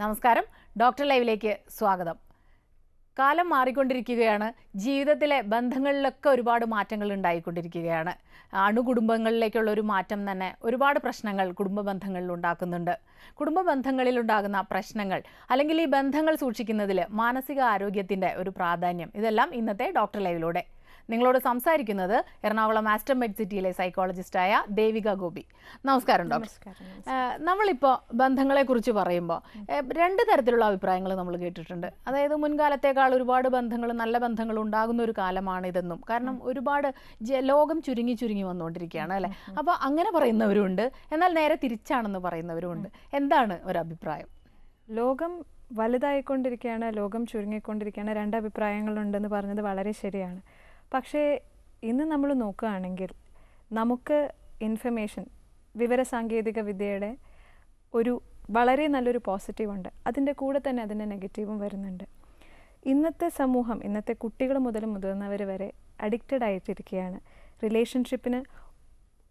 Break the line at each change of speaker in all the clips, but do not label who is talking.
നമസ്കാരം. ഡോക്ടർ ലൈവിലേക്ക് സ്വാഗതം. കാലം മാറിക്കൊണ്ടിരിക്കുകയാണ്. ജീവിതത്തിലെ ബന്ധങ്ങളിലൊക്കെ ഒരുപാട് മാറ്റങ്ങൾ ഉണ്ടായിക്കൊണ്ടിരിക്കുകയാണ്. അണുകുടുംബങ്ങളിലേക്കുള്ള ഒരു മാറ്റം തന്നെ ഒരുപാട് പ്രശ്നങ്ങൾ കുടുംബ ബന്ധങ്ങളിൽ ഉണ്ടാക്കുന്നുണ്ട്. കുടുംബ ബന്ധങ്ങളിൽ ഉണ്ടാകുന്ന പ്രശ്നങ്ങൾ അല്ലെങ്കിൽ ഈ ബന്ധങ്ങൾ സൂക്ഷിക്കുന്നതിൽ മാനസിക ആരോഗ്യത്തിന്റെ ഒരു പ്രാധാന്യം. ഇതെല്ലാം ഇന്നത്തെ ഡോക്ടർ ലൈവിലൂടെ നിങ്ങളോട് സംസാരിക്കുന്നത് എറണാകുളം ആസ്റ്റർ മെഡ് സിറ്റിയിലെ സൈക്കോളജിസ്റ്റായ ദേവിക ഗോപി. നമസ്കാരം ഡോക്ടർ. നമ്മളിപ്പോൾ ബന്ധങ്ങളെക്കുറിച്ച് പറയുമ്പോൾ രണ്ട് തരത്തിലുള്ള അഭിപ്രായങ്ങൾ നമ്മൾ കേട്ടിട്ടുണ്ട്. അതായത് മുൻകാലത്തേക്കാൾ ഒരുപാട് ബന്ധങ്ങൾ നല്ല ബന്ധങ്ങൾ ഉണ്ടാകുന്ന ഒരു കാലമാണിതെന്നും. കാരണം ഒരുപാട് ലോകം ചുരുങ്ങി ചുരുങ്ങി വന്നുകൊണ്ടിരിക്കുകയാണ് അല്ലേ? അപ്പോൾ അങ്ങനെ പറയുന്നവരുണ്ട്. എന്നാൽ നേരെ തിരിച്ചാണെന്ന് പറയുന്നവരുമുണ്ട് എന്താണ് ഒരു അഭിപ്രായം
ലോകം വലുതായിക്കൊണ്ടിരിക്കുകയാണ് ലോകം ചുരുങ്ങിക്കൊണ്ടിരിക്കുകയാണ് രണ്ട് അഭിപ്രായങ്ങളുണ്ടെന്ന് പറഞ്ഞത് വളരെ ശരിയാണ്. പക്ഷേ ഇന്ന് നമ്മൾ നോക്കുകയാണെങ്കിൽ നമുക്ക് ഇൻഫർമേഷൻ വിവരസാങ്കേതിക വിദ്യയുടെ ഒരു വളരെ നല്ലൊരു പോസിറ്റീവുണ്ട് അതിന്റെ കൂടെ തന്നെ അതിന്റെ നെഗറ്റീവും വരുന്നുണ്ട്. ഇന്നത്തെ സമൂഹം ഇന്നത്തെ കുട്ടികൾ മുതൽ മുതിർന്നവർ വരെ അഡിക്റ്റഡ് ആയിട്ടിരിക്കുകയാണ്. റിലേഷൻഷിപ്പിന്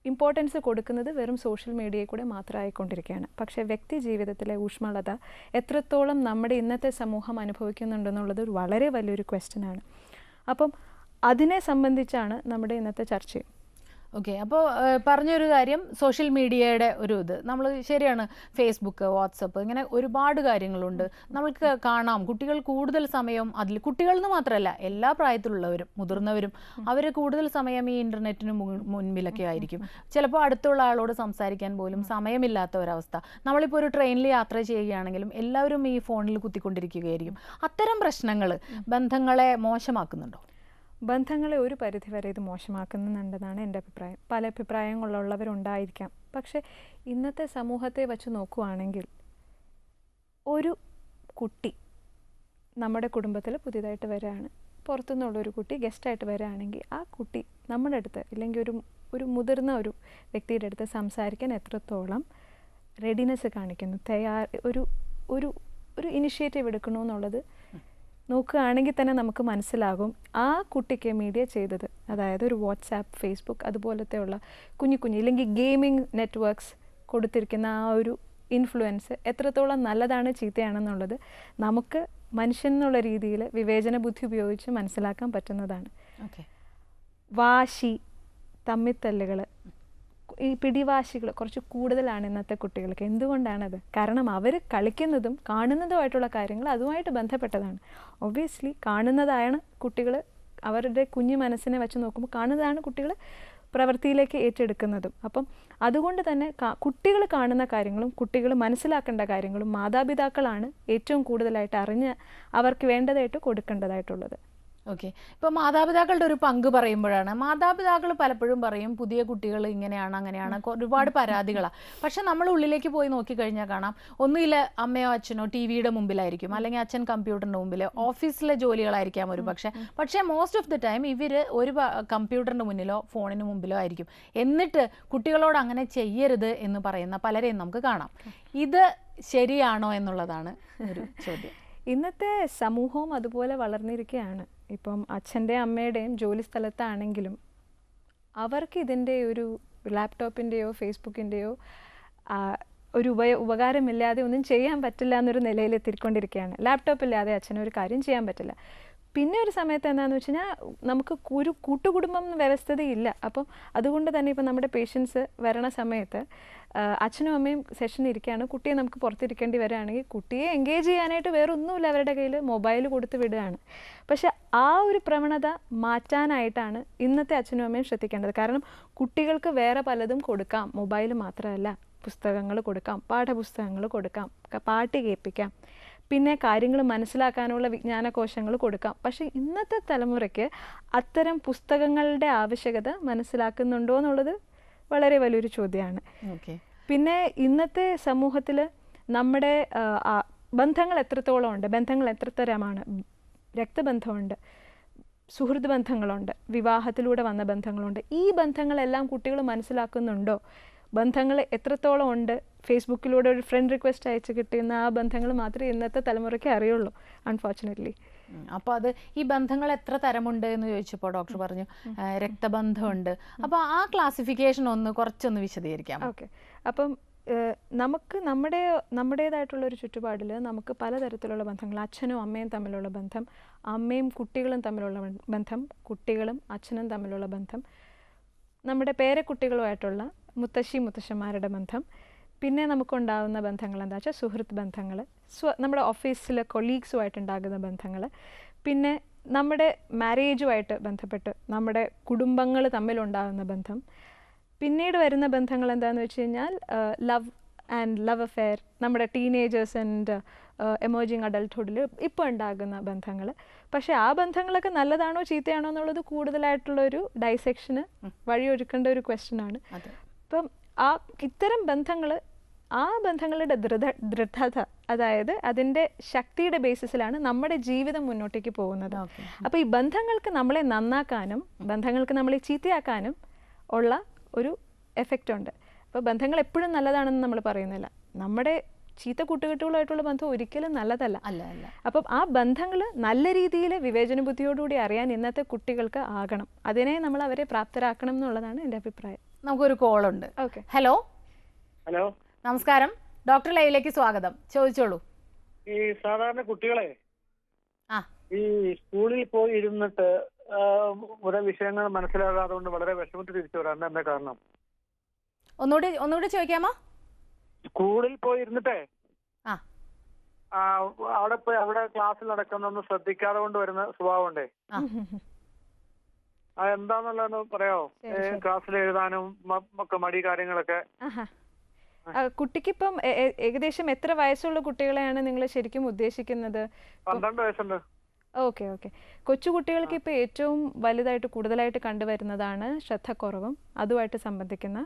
ഇമ്പോർട്ടൻസ് കൊടുക്കുന്നത് വെറും സോഷ്യൽ മീഡിയയിൽ കൂടെ മാത്രമായിക്കൊണ്ടിരിക്കുകയാണ്. പക്ഷേ വ്യക്തി ജീവിതത്തിലെ ഊഷ്മളത എത്രത്തോളം നമ്മുടെ ഇന്നത്തെ സമൂഹം അനുഭവിക്കുന്നുണ്ടെന്നുള്ളത് വളരെ വലിയൊരു ക്വസ്റ്റ്യനാണ് അപ്പം അതിനെ സംബന്ധിച്ചാണ് നമ്മുടെ ഇന്നത്തെ ചർച്ചയും
ഓക്കെ അപ്പോൾ പറഞ്ഞൊരു കാര്യം സോഷ്യൽ മീഡിയയുടെ ഒരു ഇത്. നമ്മൾ ശരിയാണ് ഫേസ്ബുക്ക് വാട്സപ്പ് ഇങ്ങനെ ഒരുപാട് കാര്യങ്ങളുണ്ട്. നമ്മൾക്ക് കാണാം കുട്ടികൾ കൂടുതൽ സമയം അതിൽ കുട്ടികൾ എന്ന് മാത്രമല്ല എല്ലാ പ്രായത്തിലുള്ളവരും മുതിർന്നവരും അവർ കൂടുതൽ സമയം ഈ ഇന്റർനെറ്റിന് മുൻപിലൊക്കെ ആയിരിക്കും. ചിലപ്പോൾ അടുത്തുള്ള ആളോട് സംസാരിക്കാൻ പോലും സമയമില്ലാത്ത ഒരവസ്ഥ നമ്മളിപ്പോൾ ഒരു ട്രെയിനിൽ യാത്ര ചെയ്യുകയാണെങ്കിലും എല്ലാവരും ഈ ഫോണിൽ കുത്തിക്കൊണ്ടിരിക്കുകയായിരിക്കും. അത്തരം പ്രശ്നങ്ങൾ ബന്ധങ്ങളെ മോശമാക്കുന്നുണ്ടോ?
ബന്ധങ്ങളെ ഒരു പരിധിവരെ ഇത് മോശമാക്കുന്നുണ്ടെന്നാണ് എന്റെ അഭിപ്രായം. പല അഭിപ്രായങ്ങളുള്ളവരുണ്ടായിരിക്കാം. പക്ഷേ ഇന്നത്തെ സമൂഹത്തെ വച്ച് നോക്കുവാണെങ്കിൽ ഒരു കുട്ടി നമ്മുടെ കുടുംബത്തിൽ പുതിയതായിട്ട് വരികയാണ്. പുറത്തുനിന്നുള്ളൊരു കുട്ടി ഗസ്റ്റായിട്ട് വരികയാണെങ്കിൽ ആ കുട്ടി നമ്മുടെ അടുത്ത് ഇല്ലെങ്കിൽ ഒരു ഒരു മുതിർന്ന ഒരു വ്യക്തിയുടെ അടുത്ത് സംസാരിക്കാൻ എത്രത്തോളം റെഡിനെസ് കാണിക്കുന്നു തയ്യാർ ഒരു ഒരു ഒരു ഇനിഷ്യേറ്റീവ് എടുക്കണു എന്നുള്ളത് നോക്കുകയാണെങ്കിൽ തന്നെ നമുക്ക് മനസ്സിലാകും ആ കുട്ടിക്ക് മീഡിയ ചെയ്തത്. അതായത് ഒരു വാട്സാപ്പ് ഫേസ്ബുക്ക് അതുപോലത്തെ ഉള്ള കുഞ്ഞു കുഞ്ഞു ഇല്ലെങ്കിൽ ഗെയിമിംഗ് നെറ്റ്വർക്ക്സ് കൊടുത്തിരിക്കുന്ന ആ ഒരു ഇൻഫ്ലുവൻസ് എത്രത്തോളം നല്ലതാണ് ചീത്തയാണെന്നുള്ളത് നമുക്ക് മനുഷ്യൻ എന്നുള്ള രീതിയിൽ വിവേചന ബുദ്ധി ഉപയോഗിച്ച് മനസ്സിലാക്കാൻ പറ്റുന്നതാണ്. വാശി തമ്മിത്തല്ലുകൾ ഈ പിടിവാശികൾ കുറച്ച് കൂടുതലാണ് ഇന്നത്തെ കുട്ടികൾക്ക്. എന്തുകൊണ്ടാണത്? കാരണം അവർ കളിക്കുന്നതും കാണുന്നതുമായിട്ടുള്ള കാര്യങ്ങൾ അതുമായിട്ട് ബന്ധപ്പെട്ടതാണ്. ഒബ്വിയസ്ലി കാണുന്നതാണ് കുട്ടികൾ അവരുടെ കുഞ്ഞു മനസ്സിനെ വെച്ച് നോക്കുമ്പോൾ കാണുന്നതാണ് കുട്ടികൾ പ്രവൃത്തിയിലേക്ക് ഏറ്റെടുക്കുന്നതും. അപ്പം അതുകൊണ്ട് തന്നെ കുട്ടികൾ കാണുന്ന കാര്യങ്ങളും കുട്ടികൾ മനസ്സിലാക്കേണ്ട കാര്യങ്ങളും മാതാപിതാക്കളാണ് ഏറ്റവും കൂടുതലായിട്ട് അറിഞ്ഞ് അവർക്ക് വേണ്ടതായിട്ട് കൊടുക്കേണ്ടതായിട്ടുള്ളത്.
ഓക്കെ ഇപ്പോൾ മാതാപിതാക്കളുടെ ഒരു പങ്ക് പറയുമ്പോഴാണ്. മാതാപിതാക്കൾ പലപ്പോഴും പറയും പുതിയ കുട്ടികൾ ഇങ്ങനെയാണ് അങ്ങനെയാണ് ഒരുപാട് പരാതികളാണ് പക്ഷെ നമ്മൾ ഉള്ളിലേക്ക് പോയി നോക്കിക്കഴിഞ്ഞാൽ കാണാം ഒന്നുകിൽ അമ്മയോ അച്ഛനോ ടി വിയുടെ മുമ്പിലായിരിക്കും. അല്ലെങ്കിൽ അച്ഛൻ കമ്പ്യൂട്ടറിന്റെ മുമ്പിൽ ഓഫീസിലെ ജോലികളായിരിക്കാം ഒരു പക്ഷേ. പക്ഷേ മോസ്റ്റ് ഓഫ് ദി ടൈം ഇവർ ഒരു കമ്പ്യൂട്ടറിന്റെ മുന്നിലോ ഫോണിന് മുമ്പിലോ ആയിരിക്കും. എന്നിട്ട് കുട്ടികളോട് അങ്ങനെ ചെയ്യരുത് എന്ന് പറയുന്ന പലരെയും നമുക്ക് കാണാം. ഇത് ശരിയാണോ എന്നുള്ളതാണ് ഒരു ചോദ്യം.
ഇന്നത്തെ സമൂഹവും അതുപോലെ വളർന്നിരിക്കുകയാണ്. ഇപ്പം അച്ഛന്റെ അമ്മയുടെയും ജോലി സ്ഥലത്താണെങ്കിലും അവർക്ക് ഇതിന്റെ ഒരു ലാപ്ടോപ്പിന്റെയോ ഫേസ്ബുക്കിന്റെയോ ഒരു ഉപയ ഉപകാരമില്ലാതെ ഒന്നും ചെയ്യാൻ പറ്റില്ല എന്നൊരു നിലയിൽ എത്തിക്കൊണ്ടിരിക്കുകയാണ്. ലാപ്ടോപ്പ് ഇല്ലാതെ അച്ഛന് ഒരു കാര്യം ചെയ്യാൻ പറ്റില്ല. പിന്നെ ഒരു സമയത്ത് എന്താണെന്ന് വെച്ച് കഴിഞ്ഞാൽ നമുക്ക് ഒരു കൂട്ടുകുടുംബം വ്യവസ്ഥതയില്ല. അപ്പം അതുകൊണ്ട് തന്നെ ഇപ്പം നമ്മുടെ പേഷ്യൻസ് വരണ സമയത്ത് അച്ഛനും അമ്മയും സെഷൻ ഇരിക്കുകയാണ്. കുട്ടിയെ നമുക്ക് പുറത്തിരിക്കേണ്ടി വരികയാണെങ്കിൽ കുട്ടിയെ എൻഗേജ് ചെയ്യാനായിട്ട് വേറെ ഒന്നുമില്ല അവരുടെ കയ്യിൽ മൊബൈൽ കൊടുത്ത് വിടുകയാണ്. പക്ഷെ ആ ഒരു പ്രവണത മാറ്റാനായിട്ടാണ് ഇന്നത്തെ അച്ഛനും അമ്മയും ശ്രദ്ധിക്കേണ്ടത്. കാരണം കുട്ടികൾക്ക് വേറെ പലതും കൊടുക്കാം. മൊബൈൽ മാത്രമല്ല. പുസ്തകങ്ങൾ കൊടുക്കാം. പാഠപുസ്തകങ്ങൾ കൊടുക്കാം. പാട്ട് കേൾപ്പിക്കാം. പിന്നെ കാര്യങ്ങൾ മനസ്സിലാക്കാനുള്ള വിജ്ഞാനകോശങ്ങൾ കൊടുക്കാം. പക്ഷേ ഇന്നത്തെ തലമുറയ്ക്ക് അത്തരം പുസ്തകങ്ങളുടെ ആവശ്യകത മനസ്സിലാക്കുന്നുണ്ടോ എന്നുള്ളത് വളരെ വലിയൊരു ചോദ്യമാണ്. പിന്നെ ഇന്നത്തെ സമൂഹത്തിൽ നമ്മുടെ ബന്ധങ്ങൾ എത്രത്തോളം ഉണ്ട്? ബന്ധങ്ങൾ എത്രത്തരമാണ്? രക്തബന്ധമുണ്ട് സുഹൃത്ത് ബന്ധങ്ങളുണ്ട് വിവാഹത്തിലൂടെ വന്ന ബന്ധങ്ങളുണ്ട്. ഈ ബന്ധങ്ങളെല്ലാം കുട്ടികൾ മനസ്സിലാക്കുന്നുണ്ടോ? ബന്ധങ്ങൾ എത്രത്തോളം ഉണ്ട്? ഫേസ്ബുക്കിലൂടെ ഒരു ഫ്രണ്ട് റിക്വസ്റ്റ് അയച്ച് കിട്ടുന്ന ആ ബന്ധങ്ങൾ മാത്രമേ ഇന്നത്തെ തലമുറയ്ക്ക് അറിയുള്ളൂ അൺഫോർച്ചുനേറ്റ്ലി
അപ്പോൾ അത് ഈ ബന്ധങ്ങൾ എത്ര തരമുണ്ട് എന്ന് ചോദിച്ചപ്പോൾ ഡോക്ടർ പറഞ്ഞു രക്തബന്ധമുണ്ട്. അപ്പോൾ ആ ക്ലാസിഫിക്കേഷൻ ഒന്ന് കുറച്ചൊന്ന് വിശദീകരിക്കാം.
ഓക്കെ. അപ്പം നമുക്ക് നമ്മുടെ നമ്മുടേതായിട്ടുള്ള ഒരു ചുറ്റുപാടിൽ നമുക്ക് പലതരത്തിലുള്ള ബന്ധങ്ങൾ അച്ഛനും അമ്മയും തമ്മിലുള്ള ബന്ധം അമ്മയും കുട്ടികളും തമ്മിലുള്ള ബന്ധം കുട്ടികളും അച്ഛനും തമ്മിലുള്ള ബന്ധം നമ്മുടെ പേരക്കുട്ടികളുമായിട്ടുള്ള മുത്തശ്ശി മുത്തശ്ശന്മാരുടെ ബന്ധം പിന്നെ നമുക്കുണ്ടാകുന്ന ബന്ധങ്ങൾ എന്താ വെച്ചാൽ സുഹൃത്ത് ബന്ധങ്ങൾ സ്വ നമ്മുടെ ഓഫീസിലെ കൊളീഗ്സുമായിട്ടുണ്ടാകുന്ന ബന്ധങ്ങൾ പിന്നെ നമ്മുടെ മാരേജുമായിട്ട് ബന്ധപ്പെട്ട് നമ്മുടെ കുടുംബങ്ങൾ തമ്മിലുണ്ടാകുന്ന ബന്ധം. പിന്നീട് വരുന്ന ബന്ധങ്ങൾ എന്താണെന്ന് വെച്ച് കഴിഞ്ഞാൽ ലവ് ആൻഡ് ലവ് അഫെയർ നമ്മുടെ ടീനേജേഴ്സ് ആൻഡ് എമേർജിങ് അഡൽട്ട്ഹുഡിൽ ഇപ്പോൾ ഉണ്ടാകുന്ന ബന്ധങ്ങൾ പക്ഷേ ആ ബന്ധങ്ങളൊക്കെ നല്ലതാണോ ചീത്തയാണോ എന്നുള്ളത് കൂടുതലായിട്ടുള്ളൊരു ഡൈസെക്ഷന് വഴിയൊരുക്കേണ്ട ഒരു ക്വസ്റ്റ്യൻ ആണ് അപ്പം ആ ഇത്തരം ബന്ധങ്ങൾ ആ ബന്ധങ്ങളുടെ ദൃഢ ദൃഢത അതായത് അതിന്റെ ശക്തിയുടെ ബേസിസിലാണ് നമ്മുടെ ജീവിതം മുന്നോട്ടേക്ക് പോകുന്നത്. അപ്പോൾ ഈ ബന്ധങ്ങൾക്ക് നമ്മളെ നന്നാക്കാനും ബന്ധങ്ങൾക്ക് നമ്മളെ ചീത്തയാക്കാനും ഉള്ള ഒരു എഫക്റ്റ് ഉണ്ട്. അപ്പോൾ ബന്ധങ്ങൾ എപ്പോഴും നല്ലതാണെന്ന് നമ്മൾ പറയുന്നില്ല. നമ്മുടെ ചീത്ത കൂട്ടുകെട്ടുകളുമായിട്ടുള്ള ബന്ധം ഒരിക്കലും നല്ലതല്ല.
അല്ല അല്ല.
അപ്പം ആ ബന്ധങ്ങൾ നല്ല രീതിയിൽ വിവേചന ബുദ്ധിയോടുകൂടി അറിയാൻ ഇന്നത്തെ കുട്ടികൾക്ക് ആകണം. അതിനെ നമ്മൾ അവരെ പ്രാപ്തരാക്കണം എന്നുള്ളതാണ് എന്റെ അഭിപ്രായം.
നമുക്കൊരു കോളുണ്ട്.
ഓക്കെ.
ഹലോ?
ഹലോ?
നമസ്കാരം. ഡോക്ടർ ലൈവിലേക്ക് സ്വാഗതം. ചോദിച്ചോളൂ.
ഈ സാധാരണ കുട്ടികളെ
ആ.
ഈ സ്കൂളിൽ പോയി ഇരുന്നിട്ട് ഓരോ വിഷയങ്ങൾ മനസ്സിലാകാതെ കൊണ്ട് വളരെ വിഷമത്തിൽ തിരിച്ചു വരാൻ എന്താ കാരണം?
ഒന്നുകൂടി ഒന്നുകൂടി ചോദിക്കാമോ?
സ്കൂളിൽ പോയി ഇരുന്നിട്ടേ
ആ.
ആ, അവിടെ പോയി അവിടെ ക്ലാസ്സിൽ നടക്കുന്നൊന്നും ശ്രദ്ധിക്കാതെ കൊണ്ട് വരുന്ന സ്വഭാവമുണ്ടേ.
ആ.
അത് എന്താന്നുള്ളതെന്ന് പറയാമോ. ക്ലാസ്സിൽ എഴുതാനും ഒക്കെ മടി കാര്യങ്ങളൊക്കെ.
കുട്ടിക്കിപ്പം ഏകദേശം എത്ര വയസ്സുള്ള കുട്ടികളെയാണ് നിങ്ങൾ ശരിക്കും ഉദ്ദേശിക്കുന്നത്?
പന്ത്രണ്ട് വയസ്സുണ്ട്.
Okay okay. കൊച്ചുകുട്ടികൾക്ക് ഇപ്പോൾ ഏറ്റവും വലുതായിട്ട് കൂടുതലായിട്ട് കണ്ടുവരുന്നതാണ് ശ്രദ്ധക്കുറവും അതുമായിട്ട് സംബന്ധിക്കുന്ന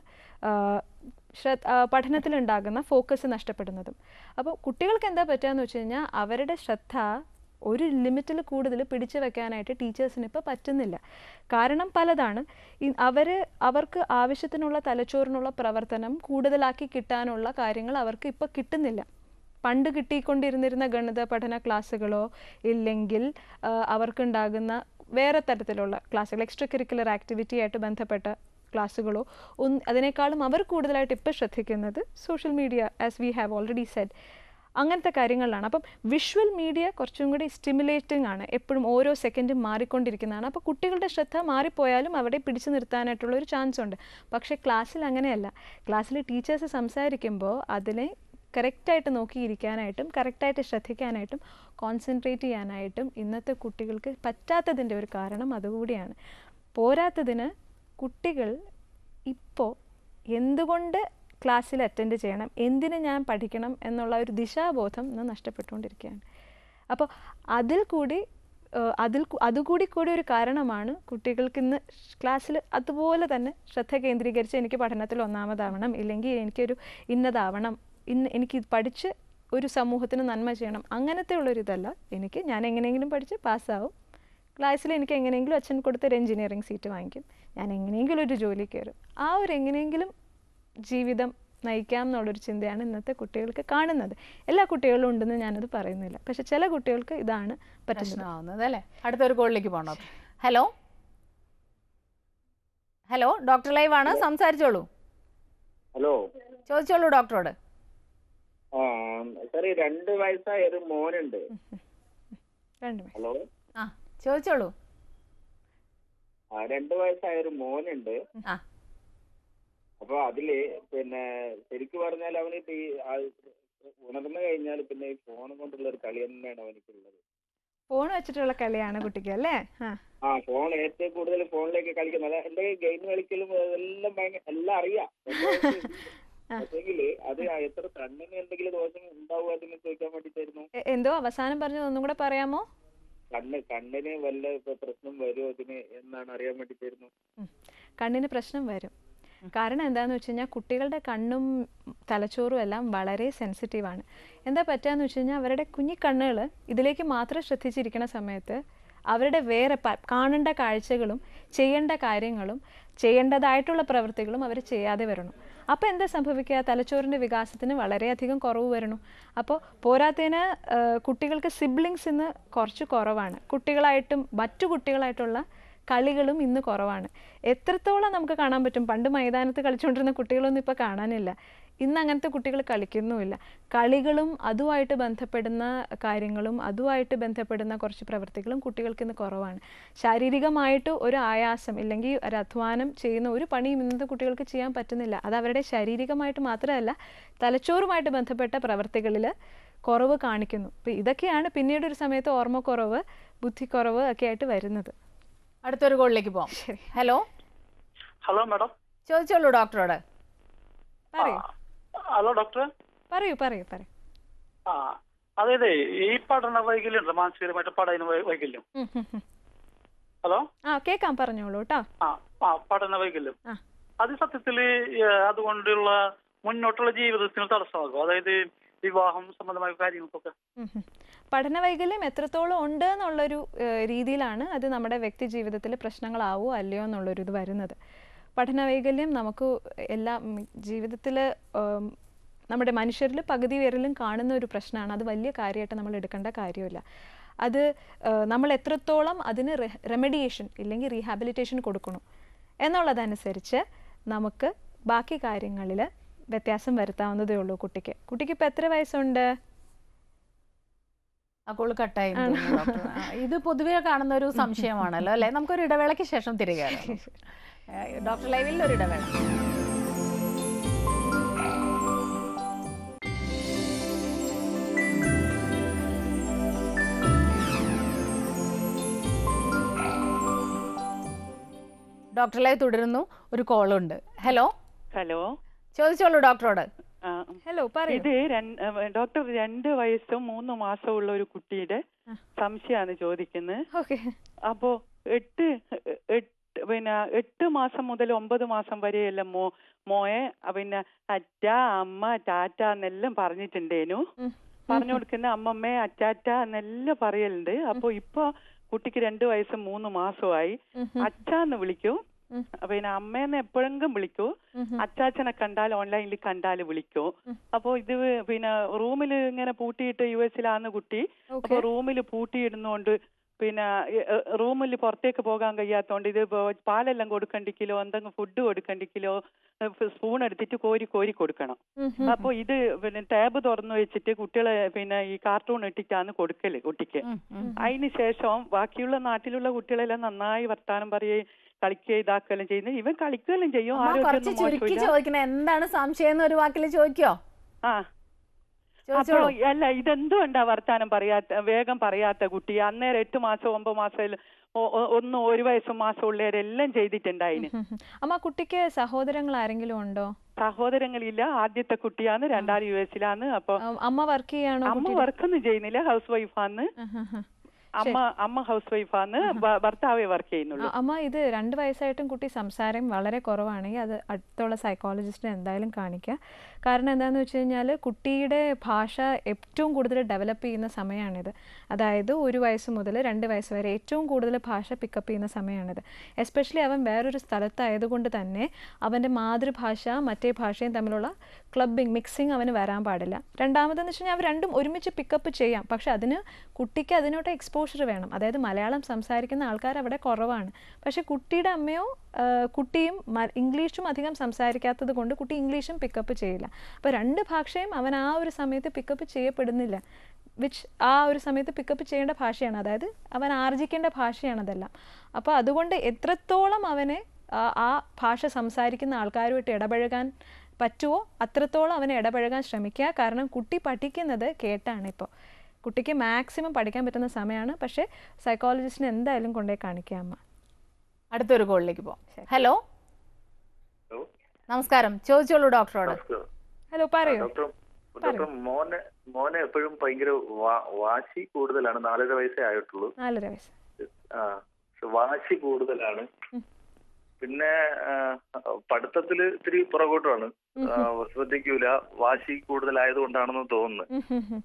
പഠനത്തിലുണ്ടാകുന്ന ഫോക്കസ് നഷ്ടപ്പെടുന്നതും. അപ്പോൾ കുട്ടികൾക്ക് എന്താ പറ്റുകയെന്ന് വെച്ച് കഴിഞ്ഞാൽ അവരുടെ ശ്രദ്ധ ഒരു ലിമിറ്റിൽ കൂടുതൽ പിടിച്ചു വെക്കാനായിട്ട് ടീച്ചേഴ്സിന് ഇപ്പോൾ പറ്റുന്നില്ല. കാരണം പലതാണ്. അവർ അവർക്ക് ആവശ്യത്തിനുള്ള തലച്ചോറിനുള്ള പ്രവർത്തനം കൂടുതലാക്കി കിട്ടാനുള്ള കാര്യങ്ങൾ അവർക്ക് ഇപ്പോൾ കിട്ടുന്നില്ല. പണ്ട് കിട്ടിക്കൊണ്ടിരുന്നിരുന്ന ഗണിത പഠന ക്ലാസ്സുകളോ ഇല്ലെങ്കിൽ അവർക്കുണ്ടാകുന്ന വേറെ തരത്തിലുള്ള ക്ലാസ്സുകൾ എക്സ്ട്രാ കരിക്കുലർ ആക്ടിവിറ്റി ആയിട്ട് ബന്ധപ്പെട്ട ക്ലാസ്സുകളോ ഒന്ന് അതിനേക്കാളും അവർ കൂടുതലായിട്ട് ഇപ്പോൾ ശ്രദ്ധിക്കുന്നത് social media as we have already said അങ്ങനത്തെ കാര്യങ്ങളിലാണ്. അപ്പം വിഷ്വൽ മീഡിയ കുറച്ചും കൂടി സ്റ്റിമുലേറ്റിംഗ് ആണ്. എപ്പോഴും ഓരോ സെക്കൻഡും മാറിക്കൊണ്ടിരിക്കുന്നതാണ്. അപ്പോൾ കുട്ടികളുടെ ശ്രദ്ധ മാറിപ്പോയാലും അവിടെ പിടിച്ചു നിർത്താനായിട്ടുള്ള ഒരു ചാൻസ് ഉണ്ട്. പക്ഷേ ക്ലാസ്സിൽ അങ്ങനെയല്ല. ക്ലാസ്സിൽ ടീച്ചേഴ്സ് സംസാരിക്കുമ്പോൾ അതിനെ കറക്റ്റായിട്ട് നോക്കിയിരിക്കാനായിട്ടും കറക്റ്റായിട്ട് ശ്രദ്ധിക്കാനായിട്ടും കോൺസെൻട്രേറ്റ് ചെയ്യാനായിട്ടും ഇന്നത്തെ കുട്ടികൾക്ക് പറ്റാത്തതിന്റെ ഒരു കാരണം അതുകൂടിയാണ്. പോരാത്തതിന് കുട്ടികൾ ഇപ്പോൾ എന്തുകൊണ്ട് ക്ലാസ്സിൽ അറ്റൻഡ് ചെയ്യണം എന്തിന് ഞാൻ പഠിക്കണം എന്നുള്ള ഒരു ദിശാബോധം ഇന്ന് നഷ്ടപ്പെട്ടുകൊണ്ടിരിക്കുകയാണ്. അപ്പോൾ അതിൽ കൂടി അതിൽ അതുകൂടി കൂടി ഒരു കാരണമാണ് കുട്ടികൾക്ക് ഇന്ന് ക്ലാസ്സിൽ അതുപോലെ തന്നെ ശ്രദ്ധ കേന്ദ്രീകരിച്ച് എനിക്ക് പഠനത്തിൽ ഒന്നാമതാവണം ഇല്ലെങ്കിൽ എനിക്കൊരു ഇന്നതാവണം ഇന്ന് എനിക്ക് ഇത് പഠിച്ച് ഒരു സമൂഹത്തിന് നന്മ ചെയ്യണം. അങ്ങനത്തെ ഉള്ളൊരിതല്ല. എനിക്ക് ഞാൻ എങ്ങനെയെങ്കിലും പഠിച്ച് പാസ്സാവും. ക്ലാസ്സിൽ എനിക്ക് എങ്ങനെയെങ്കിലും അച്ഛൻ കൊടുത്തൊരു എഞ്ചിനീയറിംഗ് സീറ്റ് വാങ്ങിക്കും. ഞാൻ എങ്ങനെയെങ്കിലും ഒരു ജോലി കയറും. ആ ഒരു എങ്ങനെയെങ്കിലും ജീവിതം നയിക്കാം എന്നുള്ളൊരു ചിന്തയാണ് ഇന്നത്തെ കുട്ടികൾക്ക് കാണുന്നത്. എല്ലാ കുട്ടികളും ഉണ്ടെന്ന് ഞാനത് പറയുന്നില്ല. പക്ഷെ ചില കുട്ടികൾക്ക് ഇതാണ് പറ്റുന്നത്.
പ്രശ്നമാവുന്നത് അല്ലേ? അടുത്തൊരു കോളിലേക്ക് പോകണം ഹലോ? ഹലോ ഡോക്ടർ ലൈവ് ആണ് സംസാരിച്ചോളൂ.
ഹലോ.
ചോദിച്ചോളൂ ഡോക്ടറോട്.
ആ സാറേ രണ്ട് വയസ്സായ ഒരു മോനുണ്ട്. ഹലോ?
ആ ചോദിച്ചോളൂ.
ആ രണ്ട് വയസ്സായ ഒരു മോനുണ്ട്. അപ്പൊ അതിൽ പിന്നെ ശരിക്കു പറഞ്ഞാൽ അവന് ഉണർന്നു കഴിഞ്ഞാൽ പിന്നെ ഈ ഫോൺ കൊണ്ടുള്ള ഒരു കളി തന്നെയാണ് അവനിക്കുള്ളത്.
ഫോൺ വെച്ചിട്ടുള്ള കളിയാണ് കുട്ടിക്ക് അല്ലേ? ആ.
ആ ഫോൺ ഏറ്റവും കൂടുതൽ ഫോണിലേക്ക് കളിക്കുന്നത്. എന്റെ ഗെയിം കളിക്കലും എല്ലാം ഭയങ്കര എല്ലാം അറിയാം.
ആ.
പക്ഷെങ്കിൽ അത് എത്ര കണ്ണിന് എന്തെങ്കിലും ദോഷം ഉണ്ടാവുക എന്ന് ചോദിക്കാൻ വേണ്ടിട്ടായിരുന്നു
എന്തോ അവസാനം പറഞ്ഞു ഒന്നും കൂടെ പറയാമോ?
കണ്ണ് കണ്ണിന് വല്ല പ്രശ്നം വരുമോ അതിന് എന്നാണ് അറിയാൻ വേണ്ടിട്ടായിരുന്നു
കണ്ണിന് പ്രശ്നം വരും. കാരണം എന്താണെന്ന് വെച്ച് കഴിഞ്ഞാൽ കുട്ടികളുടെ കണ്ണും തലച്ചോറും എല്ലാം വളരെ സെൻസിറ്റീവാണ് എന്താ പറ്റാന്ന് വെച്ച് കഴിഞ്ഞാൽ അവരുടെ കുഞ്ഞി കണ്ണുകൾ ഇതിലേക്ക് മാത്രം ശ്രദ്ധിച്ചിരിക്കുന്ന സമയത്ത് അവരുടെ വേറെ കാണേണ്ട കാഴ്ചകളും ചെയ്യേണ്ട കാര്യങ്ങളും ചെയ്യേണ്ടതായിട്ടുള്ള പ്രവൃത്തികളും അവർ ചെയ്യാതെ വരണം. അപ്പോൾ എന്താ സംഭവിക്കുക? തലച്ചോറിന്റെ വികാസത്തിന് വളരെയധികം കുറവ് വരുന്നു. അപ്പോൾ പോരാത്തതിന് കുട്ടികൾക്ക് സിബ്ലിങ്സ് ഇന്ന് കുറച്ച് കുറവാണ്. കുട്ടികളായിട്ടും മറ്റു കുട്ടികളായിട്ടുള്ള കളികളും ഇന്ന് കുറവാണ്. എത്രത്തോളം നമുക്ക് കാണാൻ പറ്റും? പണ്ട് മൈതാനത്ത് കളിച്ചുകൊണ്ടിരുന്ന കുട്ടികളൊന്നും ഇപ്പോൾ കാണാനില്ല. ഇന്ന് അങ്ങനത്തെ കുട്ടികൾ കളിക്കുന്നുമില്ല. കളികളും അതുമായിട്ട് ബന്ധപ്പെടുന്ന കാര്യങ്ങളും അതുമായിട്ട് ബന്ധപ്പെടുന്ന കുറച്ച് പ്രവൃത്തികളും കുട്ടികൾക്ക് ഇന്ന് കുറവാണ്. ശാരീരികമായിട്ട് ഒരു ആയാസം ഇല്ലെങ്കിൽ ഒരു അധ്വാനം ചെയ്യുന്ന ഒരു പണിയും ഇന്നത്തെ കുട്ടികൾക്ക് ചെയ്യാൻ പറ്റുന്നില്ല. അത് അവരുടെ ശാരീരികമായിട്ട് മാത്രമല്ല തലച്ചോറുമായിട്ട് ബന്ധപ്പെട്ട പ്രവൃത്തികളിൽ കുറവ് കാണിക്കുന്നു. അപ്പോൾ ഇതൊക്കെയാണ് പിന്നീട് ഒരു സമയത്ത് ഓർമ്മക്കുറവ് ബുദ്ധിക്കുറവ് ഒക്കെ ആയിട്ട് വരുന്നത്.
അടുത്തൊരു കോളിലേക്ക് പോവാം.
ശരി.
ഹലോ?
Hello madam.
ചോദിച്ചോളൂ ഡോക്ടറോട്.
പറയൂ.
ഹലോ ഡോക്ടർ
പറയൂ പറയൂ പറയൂ.
ആ അതായത് ഈ പഠന വൈകല്യം ഉണ്ട് മാനസികമായിട്ട് പഠന വൈകല്യം. ഹലോ?
ആ കേൾക്കാം പറഞ്ഞോളൂ കേട്ടോ.
ആ ആ പഠന വൈകല്യം. അത് സത്യത്തിൽ അതുകൊണ്ടുള്ള മുന്നോട്ടുള്ള ജീവിതത്തിന് തടസ്സമാകും. അതായത് വിവാഹം സംബന്ധമായ കാര്യങ്ങൾക്കൊക്കെ.
പഠന വൈകല്യം എത്രത്തോളം ഉണ്ട് എന്നുള്ളൊരു രീതിയിലാണ് അത് നമ്മുടെ വ്യക്തി ജീവിതത്തിൽ പ്രശ്നങ്ങളാവോ അല്ലയോ എന്നുള്ളൊരു ഇത് വരുന്നത്. പഠന വൈകല്യം നമുക്ക് എല്ലാ ജീവിതത്തിൽ നമ്മുടെ മനുഷ്യരിൽ പകുതി പേരിലും കാണുന്ന ഒരു പ്രശ്നമാണ് അത് വലിയ കാര്യമായിട്ട് നമ്മൾ എടുക്കേണ്ട കാര്യമില്ല. അത് നമ്മൾ എത്രത്തോളം അതിന് റെമഡിയേഷൻ ഇല്ലെങ്കിൽ റീഹാബിലിറ്റേഷൻ കൊടുക്കണം എന്നുള്ളതനുസരിച്ച് നമുക്ക് ബാക്കി കാര്യങ്ങളിൽ വ്യത്യാസം വരുത്താവുന്നതേ ഉള്ളൂ കുട്ടിക്ക്. കുട്ടിക്ക് ഇപ്പം എത്ര വയസ്സുണ്ട്?
അപ്പോൾ കട്ടായി ഇത് പൊതുവെ കാണുന്ന ഒരു സംശയമാണല്ലോ അല്ലെ? നമുക്കൊരു ഇടവേളയ്ക്ക് ശേഷം തിരികെ ഡോക്ടർ ലൈവിൽ ഒരു ഇടവേള. ഡോക്ടർ ലൈവ് തുടരുന്നു. ഒരു കോളുണ്ട്. ഹലോ?
ഹലോ?
ചോദിച്ചോളൂ ഡോക്ടറോട്.
ഹലോ പറയൂ.
ഇത് ഡോക്ടർ രണ്ട് വയസ്സും മൂന്ന് മാസവും ഉള്ള ഒരു കുട്ടിയുടെ. സംശയമാണ് ചോദിക്കുന്നത് അപ്പോ എട്ട് എട്ട് പിന്നെ എട്ട് മാസം മുതൽ ഒമ്പത് മാസം വരെയെല്ലാം മോ മോയെ പിന്നെ അറ്റ അമ്മ ടാറ്റ എന്നെല്ലാം പറഞ്ഞിട്ടുണ്ടേനു. പറഞ്ഞു കൊടുക്കുന്ന അമ്മമ്മേ അച്ചാറ്റ എന്നെല്ലാം പറയലുണ്ട്. അപ്പൊ ഇപ്പൊ കുട്ടിക്ക് രണ്ടു വയസ്സും മൂന്ന് മാസമായി അച്ഛന്ന് വിളിക്കൂ.
ഉം.
പിന്നെ അമ്മേന്ന് എപ്പോഴെങ്കിലും വിളിക്കൂ. അച്ചാച്ചനെ കണ്ടാൽ ഓൺലൈനിൽ കണ്ടാൽ വിളിക്കൂ. അപ്പോ ഇത് പിന്നെ റൂമിൽ ഇങ്ങനെ പൂട്ടിയിട്ട് യു എസിലാന്ന് കുട്ടി. അപ്പൊ റൂമിൽ പൂട്ടിയിടുന്നോണ്ട് പിന്നെ റൂമിൽ പുറത്തേക്ക് പോകാൻ കഴിയാത്തോണ്ട് ഇത് പാലെല്ലാം കൊടുക്കണ്ടിക്കിലോ എന്തെങ്കിലും ഫുഡ് കൊടുക്കണ്ടിക്കിലോ സ്പൂൺ എടുത്തിട്ട് കോരി കോരി കൊടുക്കണം. അപ്പൊ ഇത് പിന്നെ ടാബ് തുറന്നു വെച്ചിട്ട് കുട്ടികളെ പിന്നെ ഈ കാർട്ടൂൺ ഇട്ടിട്ടാണ് കൊടുക്കൽ കുട്ടിക്ക്. അതിന് ശേഷം ബാക്കിയുള്ള നാട്ടിലുള്ള കുട്ടികളെല്ലാം നന്നായി വർത്താനം പറയുകയും കളിക്കുകയും ഇതാക്കുകയും ചെയ്യുന്നത് ഇവൻ കളിക്കുകയും ചെയ്യും
എന്താണ് സംശയം ഒരു വാക്കിൽ ചോദിക്കോ?
ആ. അപ്പൊ അല്ല ഇതെന്തുകൊണ്ടാ വർത്താനം പറയാത്ത വേഗം പറയാത്ത കുട്ടി. അന്നേരം എട്ട് മാസം ഒമ്പത് മാസം ഒന്ന് ഒരു വയസ്സും മാസം ഉള്ളവരെല്ലാം ചെയ്തിട്ടുണ്ടായിന്.
അമ്മ കുട്ടിക്ക് സഹോദരങ്ങൾ ആരെങ്കിലും ഉണ്ടോ?
സഹോദരങ്ങളില്ല. ആദ്യത്തെ കുട്ടിയാണ് രണ്ടാം യു എസിലാണ്. അപ്പൊ
അമ്മ വർക്ക് ചെയ്യാണോ
അമ്മ? വർക്കൊന്നും ചെയ്യുന്നില്ല ഹൗസ് വൈഫാന്ന്. അമ്മ അമ്മ ഹൗസ് ഭ- ഭർത്താവേ വർക്ക് ചെയ്യുന്നുള്ളൂ.
അമ്മ ഇത് രണ്ട് വയസ്സായിട്ടും കുട്ടി സംസാരം വളരെ കുറവാണെങ്കിൽ അത് അടുത്തുള്ള സൈക്കോളജിസ്റ്റിനെ എന്തായാലും കാണിക്കുക കാരണം എന്താണെന്ന് വെച്ച് കഴിഞ്ഞാൽ കുട്ടിയുടെ ഭാഷ ഏറ്റവും കൂടുതൽ ഡെവലപ്പ് ചെയ്യുന്ന സമയമാണിത്. അതായത് ഒരു വയസ്സ് മുതൽ രണ്ട് വയസ്സ് വരെ ഏറ്റവും കൂടുതൽ ഭാഷ പിക്കപ്പ് ചെയ്യുന്ന സമയമാണിത്. എസ്പെഷ്യലി അവൻ വേറൊരു സ്ഥലത്തായതുകൊണ്ട് തന്നെ അവന്റെ മാതൃഭാഷ മറ്റേ ഭാഷയും തമ്മിലുള്ള ക്ലബിങ് മിക്സിങ് അവന് വരാൻ പാടില്ല. രണ്ടാമതെന്ന് വെച്ച് കഴിഞ്ഞാൽ അവർ രണ്ടും ഒരുമിച്ച് പിക്കപ്പ് ചെയ്യാം. പക്ഷെ അതിന് കുട്ടിക്ക് അതിനോട്ട് എക്സ്പോഷർ വേണം. അതായത് മലയാളം സംസാരിക്കുന്ന ആൾക്കാർ അവിടെ കുറവാണ്. പക്ഷേ കുട്ടിയുടെ അമ്മയോ കുട്ടിയും ഇംഗ്ലീഷും അധികം സംസാരിക്കാത്തത് കൊണ്ട് കുട്ടി ഇംഗ്ലീഷും പിക്കപ്പ് ചെയ്യില്ല. അപ്പോൾ രണ്ട് ഭാഷയും അവൻ ആ ഒരു സമയത്ത് പിക്കപ്പ് ചെയ്യപ്പെടുന്നില്ല. വിച്ച് ആ ഒരു സമയത്ത് പിക്കപ്പ് ചെയ്യേണ്ട ഭാഷയാണ്. അതായത് അവൻ ആർജിക്കേണ്ട ഭാഷയാണ് അതെല്ലാം. അപ്പോൾ അതുകൊണ്ട് എത്രത്തോളം അവനെ ആ ഭാഷ സംസാരിക്കുന്ന ആൾക്കാരുമായിട്ട് ഇടപഴകാൻ പറ്റുമോ അത്രത്തോളം അവനെ ഇടപഴകാൻ ശ്രമിക്കുക. കാരണം കുട്ടി പഠിക്കുന്നത് കേട്ടാണ് ഇപ്പോൾ. കുട്ടിക്ക് മാക്സിമം പഠിക്കാൻ പറ്റുന്ന സമയമാണ് പക്ഷേ സൈക്കോളജിസ്റ്റിനെ എന്തായാലും കൊണ്ടുപോയി കാണിക്കുക അമ്മ.
അടുത്തൊരു കോളിലേക്ക് പോകാം ഹലോ
ഹലോ
നമസ്കാരം. ചോദിച്ചോളൂ ഡോക്ടറോട്.
ഹലോ പറയൂ.
ഡോക്ടർ മോനെ മോനെ എപ്പോഴും ഭയങ്കര വാശി കൂടുതലാണ്. നാലര വയസ്സേ ആയിട്ടുള്ളൂ.
നാലര വയസ്സ്.
ആ വാശി കൂടുതലാണ്. പിന്നെ പഠിത്തത്തിൽ ഇത്തിരി പുറകോട്ടാണ്. ശ്രദ്ധിക്കൂല. വാശി
കൂടുതലായത് കൊണ്ടാണെന്ന് തോന്നുന്നു.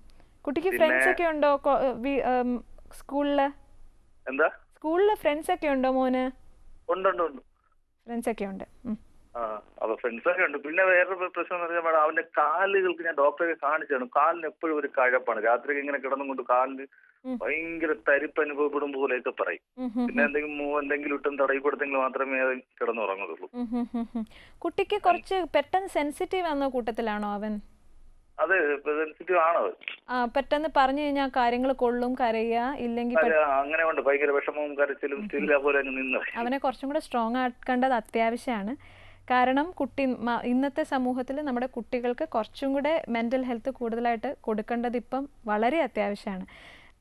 കുട്ടിക്ക് ഫ്രണ്ട്സ് ഒക്കെ ഉണ്ടോ? സ്കൂളിൽ?
എന്താ?
സ്കൂളിൽ ഫ്രണ്ട്സ് ഒക്കെ ഉണ്ടോ മോന്?
ഉണ്ട് ഉണ്ട് ഉണ്ട്.
ഫ്രണ്ട്സ് ഒക്കെ ഉണ്ട്.
അപ്പൊ ഫ്രണ്ട്സ് ഒക്കെ ഉണ്ട്. പിന്നെ വേറൊരു പ്രശ്നം എന്ന് പറഞ്ഞാൽ മേഡം അവന്റെ കാലുകൾക്ക് ഞാൻ ഡോക്ടറെ കാണിച്ചാണ്. കാലിന് എപ്പോഴും ഒരു കഴപ്പാണ്. രാത്രി ഇങ്ങനെ കിടന്നുകൊണ്ട് കാലിന്
ഉം.
ഭയങ്കര തരിപ്പ് അനുഭവപ്പെടും പോലെയൊക്കെ പറയും. പിന്നെ എന്തെങ്കിലും മൂ എന്തെങ്കിലും ഇട്ടും തടയി കൊടുത്തെങ്കിൽ മാത്രമേ അത് കിടന്നുറങ്ങുള്ളൂ.
കുട്ടിക്ക് കുറച്ച് പെട്ടെന്ന് സെൻസിറ്റീവ് ആണോ കൂട്ടത്തിലാണോ അവൻ?
അത് സെൻസിറ്റീവ് ആണത്
ആ പെട്ടെന്ന് പറഞ്ഞു കഴിഞ്ഞാൽ കാര്യങ്ങൾ കൊള്ളും കരയുക ഇല്ലെങ്കിൽ
അങ്ങനെ ഉണ്ട്. ഭയങ്കര വിഷമവും കരച്ചിലും സ്റ്റില്ല പോലെ നിന്ന്.
അവനെ കുറച്ചും കൂടെ സ്ട്രോങ് ആക്കേണ്ടത് അത്യാവശ്യമാണ്. കാരണം കുട്ടി ഇന്നത്തെ സമൂഹത്തിൽ നമ്മുടെ കുട്ടികൾക്ക് കുറച്ചും കൂടെ മെന്റൽ ഹെൽത്ത് കൂടുതലായിട്ട് കൊടുക്കേണ്ടത് ഇപ്പം വളരെ അത്യാവശ്യമാണ്.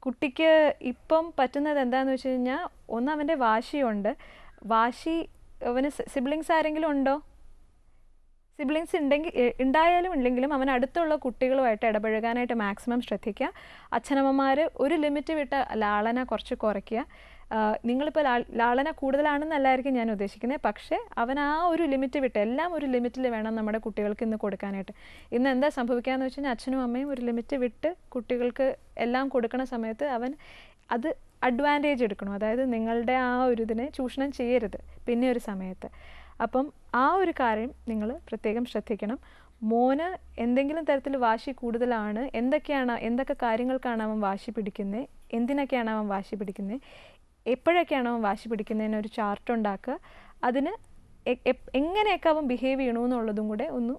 കുട്ടിക്ക് ഇപ്പം പറ്റുന്നത് എന്താണെന്ന് വെച്ച് കഴിഞ്ഞാൽ ഒന്ന് അവന്റെ വാശിയുണ്ട്. വാശി അവന് സിബ്ലിങ്സ് ആരെങ്കിലും ഉണ്ടോ? സിബ്ലിങ്സ് ഉണ്ടെങ്കിൽ ഉണ്ടായാലും ഇല്ലെങ്കിലും അവൻ അടുത്തുള്ള കുട്ടികളുമായിട്ട് ഇടപഴകാനായിട്ട് മാക്സിമം ശ്രദ്ധിക്കുക അച്ഛനമ്മമാർ ഒരു ലിമിറ്റ് വിട്ട് ലാളന കുറച്ച് കുറയ്ക്കുക നിങ്ങളിപ്പോൾ ലാളന കൂടുതലാണെന്നല്ലായിരിക്കും ഞാൻ ഉദ്ദേശിക്കുന്നത് പക്ഷേ അവൻ ആ ഒരു ലിമിറ്റ് വിട്ട് എല്ലാം ഒരു ലിമിറ്റിൽ വേണം നമ്മുടെ കുട്ടികൾക്ക് ഇന്ന് കൊടുക്കാനായിട്ട്. ഇന്ന് എന്താ സംഭവിക്കാന്ന് വെച്ച് കഴിഞ്ഞാൽ അച്ഛനും അമ്മയും ഒരു ലിമിറ്റ് വിട്ട് കുട്ടികൾക്ക് എല്ലാം കൊടുക്കുന്ന സമയത്ത് അവൻ അത് അഡ്വാന്റേജ് എടുക്കണം. അതായത് നിങ്ങളുടെ ആ ഒരു ഇതിനെ ചൂഷണം ചെയ്യരുത്. പിന്നെ ഒരു സമയത്ത്. അപ്പം ആ ഒരു കാര്യം നിങ്ങൾ പ്രത്യേകം ശ്രദ്ധിക്കണം. മോന് എന്തെങ്കിലും തരത്തിൽ വാശി കൂടുതലാണ് എന്തൊക്കെയാണ് എന്തൊക്കെ കാര്യങ്ങൾക്കാണ് അവൻ വാശി പിടിക്കുന്നത് എന്തിനൊക്കെയാണ് അവൻ വാശി പിടിക്കുന്നത് എപ്പോഴൊക്കെയാണ് അവൻ വാശി പിടിക്കുന്നതിന് ഒരു ചാർട്ട് ഉണ്ടാക്കുക. അതിന് എങ്ങനെയൊക്കെ അവൻ ബിഹേവ് ചെയ്യണമെന്നുള്ളതും കൂടെ ഒന്ന്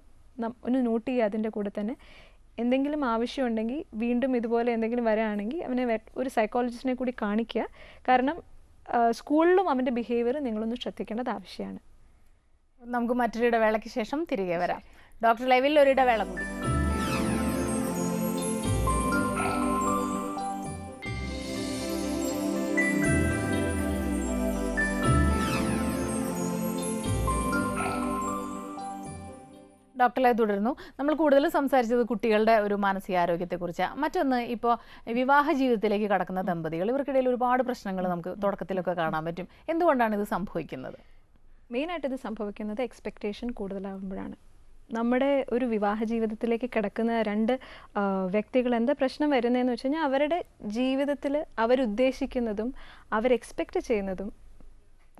ഒന്ന് നോട്ട് ചെയ്യുക അതിന്റെ കൂടെ തന്നെ. എന്തെങ്കിലും ആവശ്യമുണ്ടെങ്കിൽ വീണ്ടും ഇതുപോലെ എന്തെങ്കിലും വരാണെങ്കിൽ അവനെ ഒരു സൈക്കോളജിസ്റ്റിനെ കൂടി കാണിക്കുക. കാരണം സ്കൂളിലും അവന്റെ ബിഹേവിയർ നിങ്ങളൊന്ന് ശ്രദ്ധിക്കേണ്ടത് ആവശ്യമാണ്.
നമുക്ക് മറ്റൊരു ഇടവേളയ്ക്ക് ശേഷം തിരികെ വരാം. ഡോക്ടർ ലൈവിൽ ഒരു ഇടവേള കൂടി. ഡോക്ടറെ തുടരുന്നു. നമ്മൾ കൂടുതൽ സംസാരിച്ചത് കുട്ടികളുടെ ഒരു മാനസികാരോഗ്യത്തെക്കുറിച്ചാണ് മറ്റൊന്ന് ഇപ്പോൾ വിവാഹ ജീവിതത്തിലേക്ക് കടക്കുന്ന ദമ്പതികൾ ഇവർക്കിടയിൽ ഒരുപാട് പ്രശ്നങ്ങൾ നമുക്ക് തുടക്കത്തിലൊക്കെ കാണാൻ പറ്റും. എന്തുകൊണ്ടാണ് ഇത് സംഭവിക്കുന്നത്?
മെയിനായിട്ട് ഇത് സംഭവിക്കുന്നത് എക്സ്പെക്റ്റേഷൻ കൂടുതലാകുമ്പോഴാണ് നമ്മുടെ ഒരു വിവാഹ ജീവിതത്തിലേക്ക് കിടക്കുന്ന രണ്ട് വ്യക്തികൾ എന്താ പ്രശ്നം വരുന്നതെന്ന് വെച്ച് കഴിഞ്ഞാൽ അവരുടെ ജീവിതത്തിൽ അവരുദ്ദേശിക്കുന്നതും അവർ എക്സ്പെക്റ്റ് ചെയ്യുന്നതും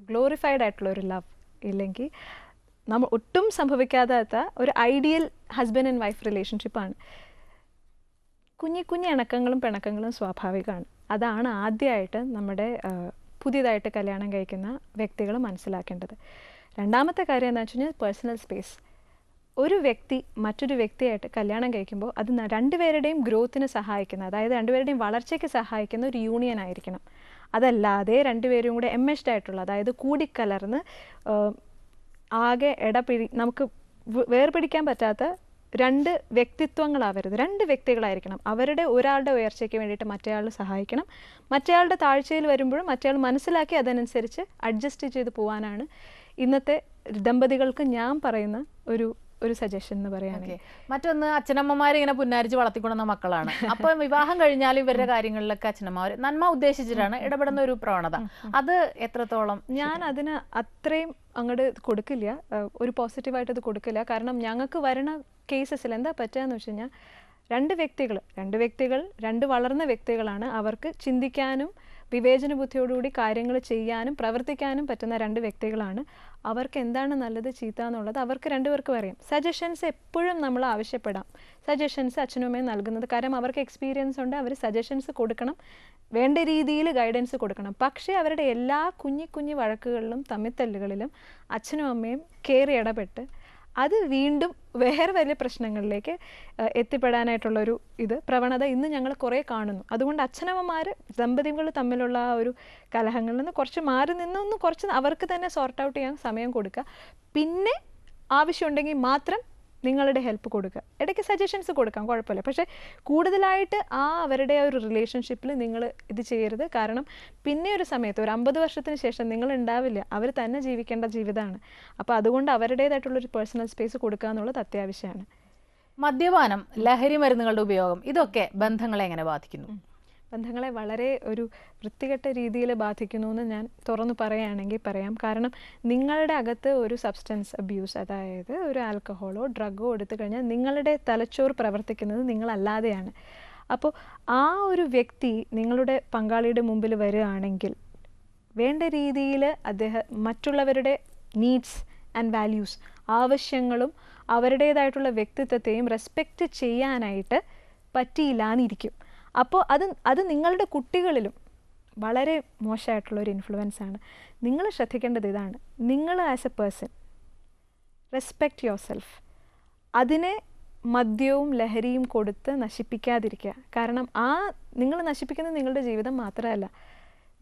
ഗ്ലോറിഫൈഡ് ആയിട്ടുള്ള ഒരു ലവ് ഇല്ലെങ്കിൽ നമ്മൾ ഒട്ടും സംഭവിക്കാത്ത ഒരു ഐഡിയൽ ഹസ്ബൻഡ് ആൻഡ് വൈഫ് റിലേഷൻഷിപ്പാണ് കുഞ്ഞി കുഞ്ഞി ഇണക്കങ്ങളും പിണക്കങ്ങളും സ്വാഭാവികമാണ് അതാണ് ആദ്യമായിട്ട് നമ്മുടെ പുതിയതായിട്ട് കല്യാണം കഴിക്കുന്ന വ്യക്തികൾ മനസ്സിലാക്കേണ്ടത്. രണ്ടാമത്തെ കാര്യം എന്താ വെച്ച് പേഴ്സണൽ സ്പേസ് ഒരു വ്യക്തി മറ്റൊരു വ്യക്തിയായിട്ട് കല്യാണം കഴിക്കുമ്പോൾ അത് രണ്ടുപേരുടെയും ഗ്രോത്തിന് സഹായിക്കുന്ന അതായത് രണ്ടുപേരുടെയും വളർച്ചയ്ക്ക് സഹായിക്കുന്ന ഒരു യൂണിയൻ ആയിരിക്കണം. അതല്ലാതെ രണ്ടുപേരും കൂടെ എംഎഷ്ഡ് ആയിട്ടുള്ള അതായത് കൂടിക്കലർന്ന് ആകെ ഇടപിടി നമുക്ക് വേർപിടിക്കാൻ പറ്റാത്ത രണ്ട് വ്യക്തിത്വങ്ങളാവരുത്. രണ്ട് വ്യക്തികളായിരിക്കണം. അവരുടെ ഒരാളുടെ ഉയർച്ചയ്ക്ക് വേണ്ടിയിട്ട് മറ്റേയാൾ സഹായിക്കണം. മറ്റേയാളുടെ താഴ്ചയിൽ വരുമ്പോഴും മറ്റേയാൾ മനസ്സിലാക്കി അതനുസരിച്ച് അഡ്ജസ്റ്റ് ചെയ്ത് പോകാനാണ് ഇന്നത്തെ ദമ്പതികൾക്ക് ഞാൻ പറയുന്ന ഒരു ഒരു സജഷൻ എന്ന് പറയുകയാണെങ്കിൽ.
മറ്റൊന്ന് അച്ഛനമ്മമാർ ഇങ്ങനെ പുന്നാരിച്ച് വളർത്തിക്കൊണ്ടുന്ന മക്കളാണ്. അപ്പൊ വിവാഹം കഴിഞ്ഞാൽ ഇവരുടെ കാര്യങ്ങളിലൊക്കെ അച്ഛനമ്മമാർ നന്മ ഉദ്ദേശിച്ചിട്ടാണ് ഇടപെടുന്ന ഒരു പ്രവണത അത് എത്രത്തോളം
ഞാൻ അതിന് അത്രയും അങ്ങോട്ട് കൊടുക്കില്ല. ഒരു പോസിറ്റീവായിട്ട് അത് കൊടുക്കില്ല. കാരണം ഞങ്ങൾക്ക് വരണ കേസസിൽ എന്താ പറ്റുകയെന്ന് വെച്ച് കഴിഞ്ഞാൽ രണ്ട് വ്യക്തികൾ രണ്ട് വ്യക്തികൾ രണ്ട് വളർന്ന വ്യക്തികളാണ് അവർക്ക് ചിന്തിക്കാനും വിവേചന ബുദ്ധിയോടുകൂടി കാര്യങ്ങൾ ചെയ്യാനും പ്രവർത്തിക്കാനും പറ്റുന്ന രണ്ട് വ്യക്തികളാണ്. അവർക്ക് എന്താണ് നല്ലത് ചീത്ത എന്നുള്ളത് അവർക്ക് രണ്ടുപേർക്കും അറിയാം. സജഷൻസ് എപ്പോഴും നമ്മൾ ആവശ്യപ്പെടാം. സജഷൻസ് അച്ഛനും അമ്മയും നൽകുന്നത്. കാരണം അവർക്ക് എക്സ്പീരിയൻസ് ഉണ്ട് അവർ സജഷൻസ് കൊടുക്കണം. വേണ്ട രീതിയിൽ ഗൈഡൻസ് കൊടുക്കണം. പക്ഷേ അവരുടെ എല്ലാ കുഞ്ഞി കുഞ്ഞി വഴക്കുകളിലും തമ്മിത്തല്ലുകളിലും അച്ഛനും അമ്മയും കയറി ഇടപെട്ട് അത് വീണ്ടും വേറെ വലിയ പ്രശ്നങ്ങളിലേക്ക് എത്തിപ്പെടാനായിട്ടുള്ള ഒരു ഇത് പ്രവണത ഇന്ന് ഞങ്ങൾ കുറേ കാണുന്നു. അതുകൊണ്ട് അച്ഛനമ്മമാർ ദമ്പതികൾ തമ്മിലുള്ള ആ ഒരു കലഹങ്ങളിൽ നിന്ന് കുറച്ച് മാറി നിന്നൊന്ന് കുറച്ച് അവർക്ക് തന്നെ സോർട്ട് ഔട്ട് ചെയ്യാൻ സമയം കൊടുക്കുക. പിന്നെ ആവശ്യമുണ്ടെങ്കിൽ മാത്രം നിങ്ങളുടെ ഹെൽപ്പ് കൊടുക്കുക. ഇടയ്ക്ക് സജഷൻസ് കൊടുക്കാം കുഴപ്പമില്ല. പക്ഷേ കൂടുതലായിട്ട് ആ അവരുടെ ആ ഒരു റിലേഷൻഷിപ്പിൽ നിങ്ങൾ ഇത് ചെയ്യരുത്. കാരണം പിന്നെ ഒരു സമയത്ത് ഒരു അമ്പത് വർഷത്തിന് ശേഷം നിങ്ങൾ ഉണ്ടാവില്ല. അവർ തന്നെ ജീവിക്കേണ്ട ജീവിതമാണ്. അപ്പോൾ അതുകൊണ്ട് അവരുടേതായിട്ടുള്ളൊരു പേഴ്സണൽ സ്പേസ് കൊടുക്കുക എന്നുള്ളത് അത്യാവശ്യമാണ്.
മദ്യപാനം ലഹരി മരുന്നുകളുടെ ഉപയോഗം ഇതൊക്കെ ബന്ധങ്ങളെ എങ്ങനെ ബാധിക്കുന്നു?
ബന്ധങ്ങളെ വളരെ ഒരു വൃത്തികെട്ട രീതിയിൽ ബാധിക്കുന്നു എന്ന് ഞാൻ തുറന്നു പറയുകയാണെങ്കിൽ പറയാം. കാരണം നിങ്ങളുടെ അകത്ത് ഒരു സബ്സ്റ്റൻസ് അബ്യൂസ് അതായത് ഒരു ആൽക്കഹോളോ ഡ്രഗോ എടുത്തു കഴിഞ്ഞാൽ നിങ്ങളുടെ തലച്ചോറ് പ്രവർത്തിക്കുന്നത് നിങ്ങളല്ലാതെയാണ്. അപ്പോൾ ആ ഒരു വ്യക്തി നിങ്ങളുടെ പങ്കാളിയുടെ മുമ്പിൽ വരികയാണെങ്കിൽ വേണ്ട രീതിയിൽ അദ്ദേഹം മറ്റുള്ളവരുടെ നീഡ്സ് ആൻഡ് വാല്യൂസ് ആവശ്യങ്ങളും അവരുടേതായിട്ടുള്ള വ്യക്തിത്വത്തെയും റെസ്പെക്റ്റ് ചെയ്യാനായിട്ട് പറ്റിയില്ലാന്നിരിക്കും. അപ്പോൾ അത് അത് നിങ്ങളുടെ കുട്ടികളിലും വളരെ മോശമായിട്ടുള്ള ഒരു ഇൻഫ്ലുവൻസ് ആണ്. നിങ്ങൾ ശ്രദ്ധിക്കേണ്ടത് ഇതാണ്. നിങ്ങൾ as a person respect yourself അതിനെ മദ്യവും ലഹരിയും കൊടുത്ത് നശിപ്പിക്കാതിരിക്കുക. കാരണം ആ നിങ്ങൾ നശിപ്പിക്കുന്നത് നിങ്ങളുടെ ജീവിതം മാത്രമല്ല.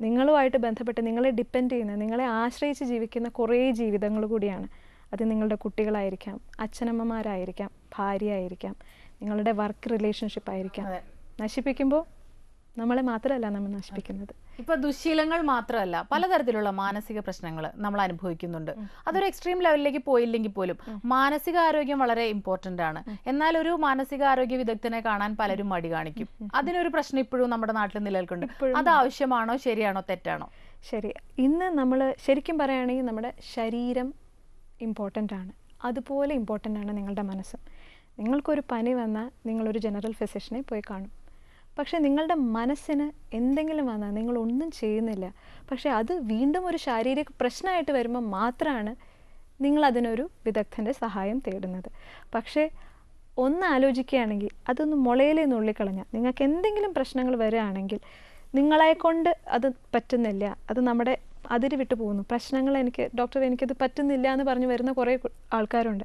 നിങ്ങളുമായിട്ട് ബന്ധപ്പെട്ട് നിങ്ങളെ ഡിപ്പെൻഡ് ചെയ്യുന്ന നിങ്ങളെ ആശ്രയിച്ച് ജീവിക്കുന്ന കുറേ ജീവിതങ്ങൾ കൂടിയാണ്. അത് നിങ്ങളുടെ കുട്ടികളായിരിക്കാം അച്ഛനമ്മമാരായിരിക്കാം ഭാര്യയായിരിക്കാം നിങ്ങളുടെ വർക്ക് റിലേഷൻഷിപ്പ് ആയിരിക്കാം. നശിപ്പിക്കുമ്പോൾ നമ്മളെ മാത്രമല്ല നമ്മൾ നശിപ്പിക്കുന്നത്.
ഇപ്പൊ ദുശീലങ്ങൾ മാത്രമല്ല പലതരത്തിലുള്ള മാനസിക പ്രശ്നങ്ങൾ നമ്മൾ അനുഭവിക്കുന്നുണ്ട്. അതൊരു എക്സ്ട്രീം ലെവലിലേക്ക് പോയില്ലെങ്കിൽ പോലും മാനസിക ആരോഗ്യം വളരെ ഇമ്പോർട്ടന്റ് ആണ്. എന്നാൽ ഒരു മാനസിക ആരോഗ്യ വിദഗ്ധനെ കാണാൻ പലരും മടി കാണിക്കും. അതിനൊരു പ്രശ്നം ഇപ്പോഴും നമ്മുടെ നാട്ടിൽ നിലനിൽക്കുന്നുണ്ട്. അത് ആവശ്യമാണോ ശരിയാണോ തെറ്റാണോ?
ശരി. ഇന്ന് നമ്മൾ ശരിക്കും പറയുകയാണെങ്കിൽ നമ്മുടെ ശരീരം ഇമ്പോർട്ടന്റ് ആണ്. അതുപോലെ ഇമ്പോർട്ടന്റ് ആണ് നിങ്ങളുടെ മനസ്സും. നിങ്ങൾക്കൊരു പനി വന്നാൽ നിങ്ങളൊരു ജനറൽ ഫിസിഷ്യനെ പോയി കാണും. പക്ഷേ നിങ്ങളുടെ മനസ്സിന് എന്തെങ്കിലും വന്നാൽ നിങ്ങൾ ഒന്നും ചെയ്യുന്നില്ല. പക്ഷേ അത് വീണ്ടും ഒരു ശാരീരിക പ്രശ്നമായിട്ട് വരുമ്പോൾ മാത്രമാണ് നിങ്ങളതിനൊരു വിദഗ്ധന്റെ സഹായം തേടുന്നത്. പക്ഷേ ഒന്ന് ആലോചിക്കുകയാണെങ്കിൽ അതൊന്ന് മുളയിലെ നുള്ളിക്കളഞ്ഞാൽ നിങ്ങൾക്ക് എന്തെങ്കിലും പ്രശ്നങ്ങൾ വരികയാണെങ്കിൽ നിങ്ങളെക്കൊണ്ട് അത് പറ്റുന്നില്ല. അത് നമ്മുടെ അതിരി വിട്ടു പോകുന്നു. പ്രശ്നങ്ങൾ എനിക്ക് ഡോക്ടർ എനിക്കത് പറ്റുന്നില്ല എന്ന് പറഞ്ഞ് വരുന്ന കുറേ ആൾക്കാരുണ്ട്.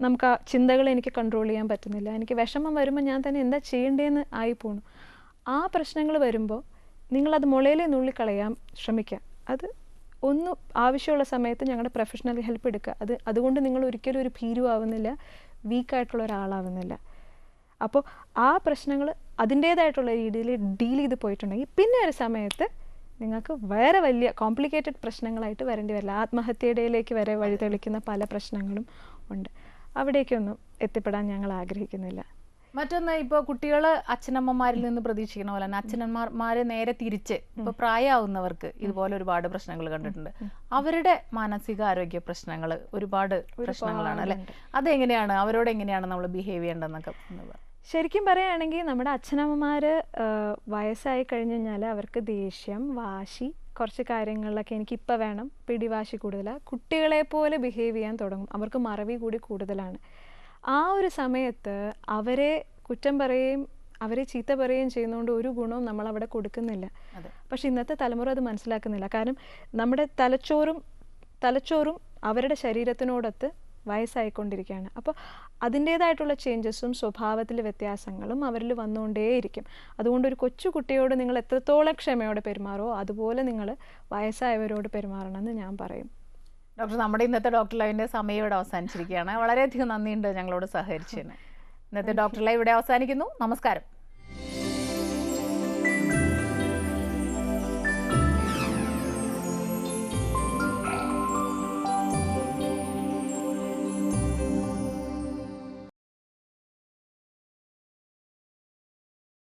നമുക്ക് ആ ചിന്തകൾ എനിക്ക് കൺട്രോൾ ചെയ്യാൻ പറ്റുന്നില്ല. എനിക്ക് വിഷമം വരുമ്പോൾ ഞാൻ തന്നെ എന്താ ചെയ്യേണ്ടതെന്ന് ആയി പോണു ആ പ്രശ്നങ്ങൾ വരുമ്പോൾ നിങ്ങളത് മുളയിലേ നുള്ളിക്കളയാൻ ശ്രമിക്കുക അത് ഒന്ന് ആവശ്യമുള്ള സമയത്ത് ഞങ്ങളുടെ പ്രൊഫഷണൽ ഹെൽപ്പ് എടുക്കുക അത് അതുകൊണ്ട് നിങ്ങൾ ഒരിക്കലും ഒരു ഭീരുവാവുന്നില്ല വീക്കായിട്ടുള്ള ഒരാളാവുന്നില്ല. അപ്പോൾ ആ പ്രശ്നങ്ങൾ അതിന്റേതായിട്ടുള്ള രീതിയിൽ ഡീൽ ചെയ്ത് പോയിട്ടുണ്ടെങ്കിൽ പിന്നെ ഒരു സമയത്ത് നിങ്ങൾക്ക് വേറെ വലിയ കോംപ്ലിക്കേറ്റഡ് പ്രശ്നങ്ങളായിട്ട് വരേണ്ടി വരില്ല. ആത്മഹത്യയുടെയിലേക്ക് വരെ വഴിതെളിക്കുന്ന പല പ്രശ്നങ്ങളും ഉണ്ട്. അവിടേക്കൊന്നും എത്തിപ്പെടാൻ ഞങ്ങൾ ആഗ്രഹിക്കുന്നില്ല.
മറ്റൊന്ന് ഇപ്പോൾ കുട്ടികൾ അച്ഛനമ്മമാരിൽ നിന്ന് പ്രതീക്ഷിക്കുന്ന പോലെ തന്നെ അച്ഛനമ്മമാരെ നേരെ തിരിച്ച് ഇപ്പോൾ പ്രായമാവുന്നവർക്ക് ഇതുപോലെ ഒരുപാട് പ്രശ്നങ്ങൾ കണ്ടിട്ടുണ്ട്. അവരുടെ മാനസികാരോഗ്യ പ്രശ്നങ്ങൾ ഒരുപാട് പ്രശ്നങ്ങളാണ് അല്ലെ? അതെങ്ങനെയാണ്? അവരോട് എങ്ങനെയാണ് നമ്മൾ ബിഹേവ് ചെയ്യേണ്ടതെന്നൊക്കെ
ശരിക്കും പറയുകയാണെങ്കിൽ നമ്മുടെ അച്ഛനമ്മമാർ വയസ്സായി കഴിഞ്ഞു കഴിഞ്ഞാൽ അവർക്ക് ദേഷ്യം വാശി കുറച്ച് കാര്യങ്ങളിലൊക്കെ എനിക്കിപ്പോൾ വേണം പിടിവാശി കൂടുതലാണ് കുട്ടികളെ പോലെ ബിഹേവ് ചെയ്യാൻ തുടങ്ങും. അവർക്ക് മറവി കൂടി കൂടുതലാണ്. ആ ഒരു സമയത്ത് അവരെ കുറ്റം പറയുകയും അവരെ ചീത്ത പറയുകയും ചെയ്യുന്നതുകൊണ്ട് ഒരു ഗുണവും നമ്മൾ അവിടെ കൊടുക്കുന്നില്ല. പക്ഷെ ഇന്നത്തെ തലമുറ അത് മനസ്സിലാക്കുന്നില്ല. കാരണം നമ്മുടെ തലച്ചോറും തലച്ചോറും അവരുടെ ശരീരത്തിനോടൊത്ത് വയസ്സായിക്കൊണ്ടിരിക്കുകയാണ്. അപ്പോൾ അതിന്റേതായിട്ടുള്ള ചേഞ്ചസും സ്വഭാവത്തിലെ വ്യത്യാസങ്ങളും അവരിൽ വന്നുകൊണ്ടേയിരിക്കും. അതുകൊണ്ട് ഒരു കൊച്ചു കുട്ടിയോട് നിങ്ങൾ എത്രത്തോളം ക്ഷമയോടെ പെരുമാറുമോ അതുപോലെ നിങ്ങൾ വയസ്സായവരോട് പെരുമാറണമെന്ന് ഞാൻ പറയും.
ഡോക്ടർ നമ്മുടെ ഇന്നത്തെ ഡോക്ടർ ലൈവിന്റെ സമയം ഇവിടെ അവസാനിച്ചിരിക്കുകയാണ്. വളരെയധികം നന്ദിയുണ്ട് ഞങ്ങളോട് സഹകരിച്ചതിന്. ഇന്നത്തെ ഡോക്ടർ ലൈവ് ഇവിടെ അവസാനിക്കുന്നു. നമസ്കാരം.